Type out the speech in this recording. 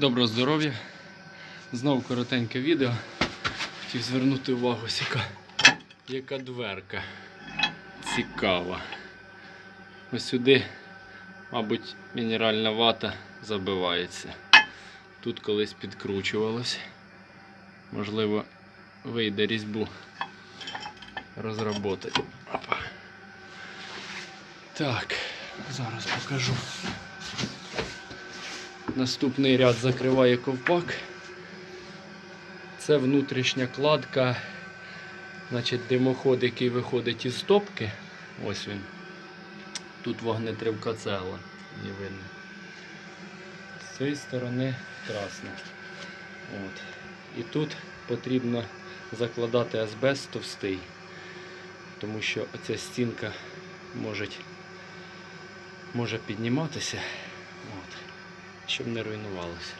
Доброго здоров'я! Знову коротеньке відео. Хотів звернути увагу, яка, яка дверка цікава. Ось сюди, мабуть, мінеральна вата забивається. Тут колись підкручувалось. Можливо, вийде різьбу розроботати. Опа. Так, зараз покажу. Наступний ряд закриває ковпак. Це внутрішня кладка, значить димоход, який виходить із стопки. Ось він. Тут вогнетривка цегла, її видно. З цієї сторони красна. От. І тут потрібно закладати асбест товстий, тому що оця стінка може, може підніматися. Щоб не руйнувалося.